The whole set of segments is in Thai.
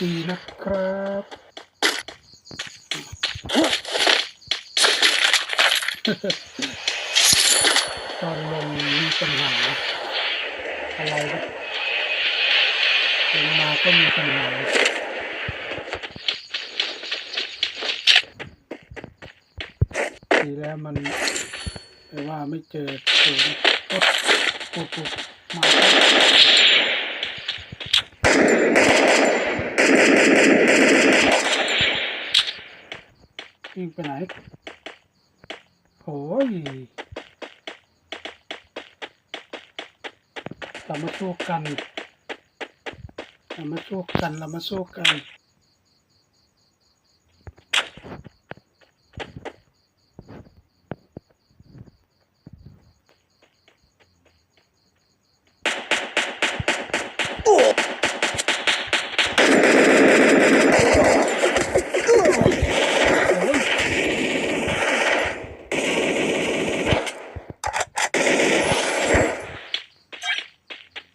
ตีนะครับตอนลงมีปัญหาอะไรก็ลงมาก็มีปัญหาทีแล้วมันแปลว่าไม่เจอตัวปุ๊บปุ๊บมา วิ่งไปไหนโอ้ยเรามาสู้กันเรามาสู้กันเรามาสู้กัน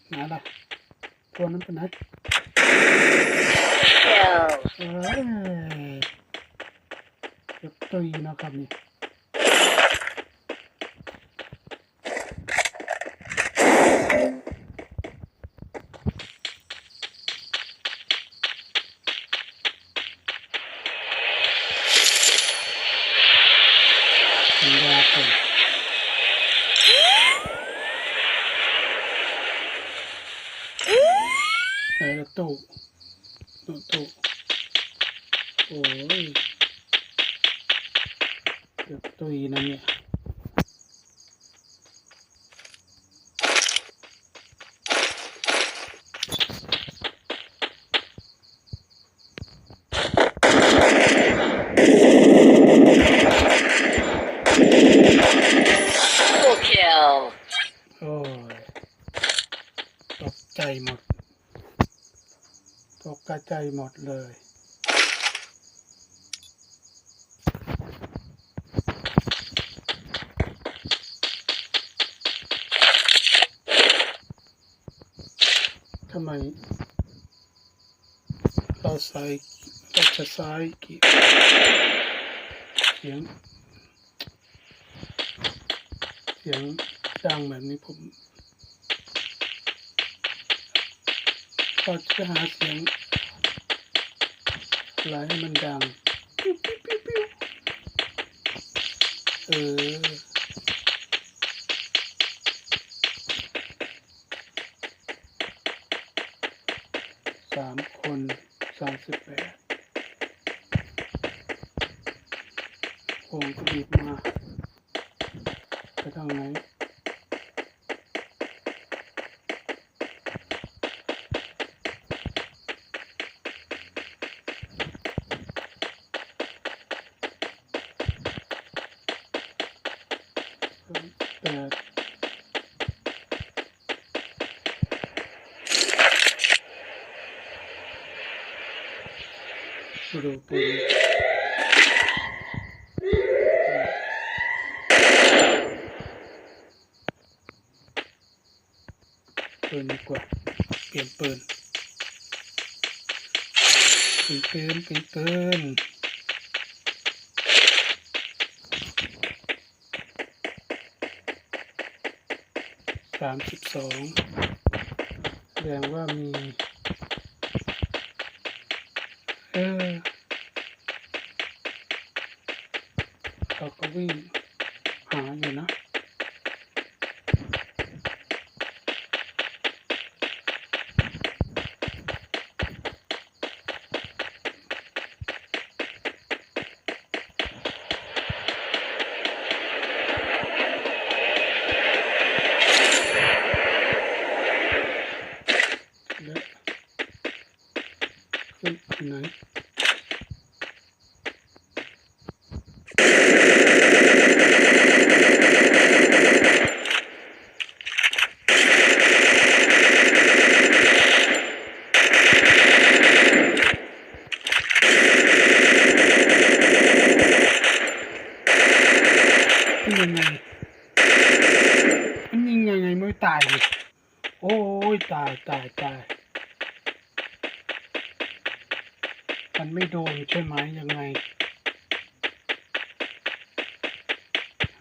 ไหนล่ะตัวนั้นเป็นไหน Kill. เอ้ยเก็บตุยนะครับนี่ สัญญาก่อน ตุโนตุโอ้ยเกือบตุยนะเนี่ย Double kill. โอ้ยตกใจหมด ตกกระใจหมดเลยทำไมเราใส่เราจะใส่กี่เสียงเสียงดังแบบนี้ผมก็จะหาเสียง ไรให้มันดังเออสามคนสามสิบแปดวงก็บีบมา ไปทางไหน แปดดูปืนปืนดีกว่าเปลี่ยนปืนเปลี่ยนปืนเปลี่ยนปืนามสิบสองแสดงว่ามี เออเราก็วิ่งหาอยู่นะและขึ้นที่ไหนมัน ยังไง มันยิงยังไงไม่ตายเลยโอ้ยตายตายตาย มันไม่โดนใช่ไหมยังไง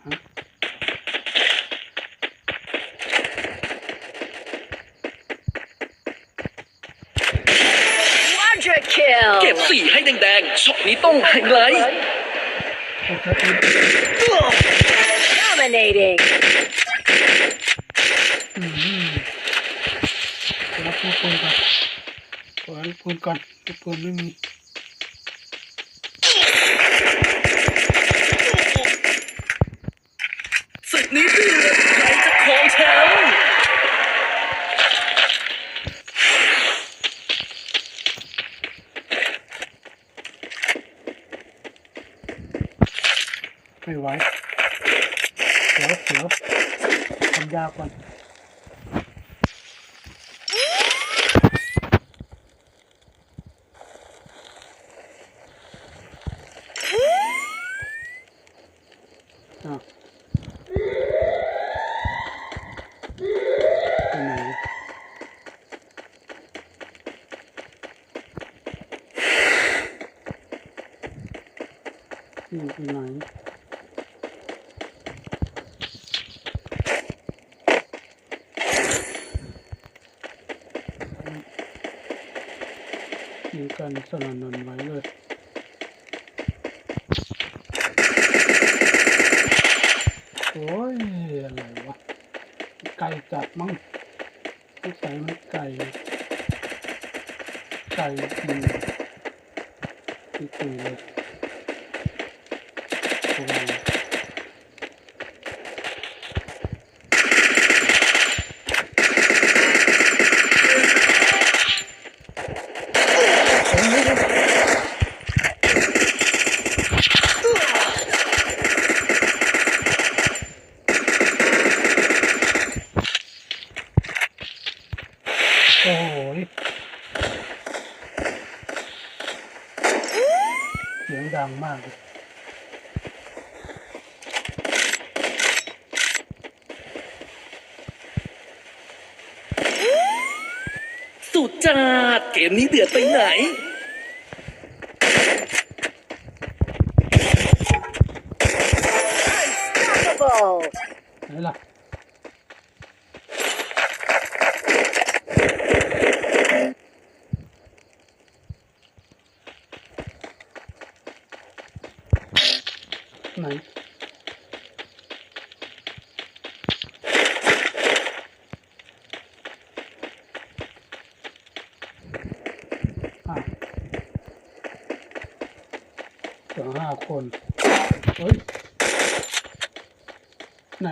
ฮะ Quadra kill. เก็บสี่ให้แดงๆช็อตนี้ต้องไฮไลท์โอเคเอ็น Dominating. อืมแล้วพูดปืนก่อนขอพูดก่อนพูดปืนไม่มีศึกนี้เดือใครจะครองแชมป์ไม่ไหว เดี๋ยวเดี๋ยวทำยาก่อนอะไปไหน นี่ไปไหนสนันนันไหวเลยโอ้ยอะไรวะไก่จัดมั้งไม่ใส่มันไก่ไก่กินที่ตุยเลยโอ้ย โอ้โหยเสียงดังมากเลยสุดจัดเกมนี้เดือดไปไหน Unstoppable. ไหนล่ะ ไหนสองห้าคน เฮ้ย ไหน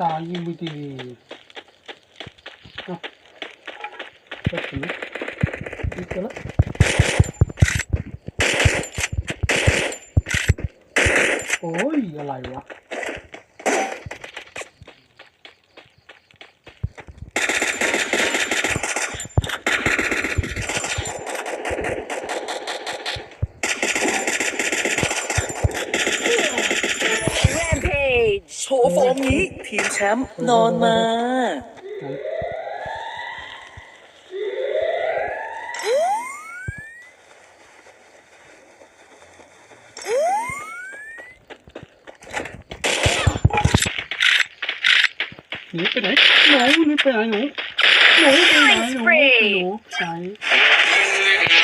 ตายิ่งไม่ดีเอ้าไปถึงไหนอีกแล้ว โอ้ย อะไรวะ Rampage. โชว์ฟอร์มนี้ ทีมแชมป์นอนมา ไหน หนีไปไหนหนูหนีไปไหนหนูหนูไปไหนหนูหนูไปไหน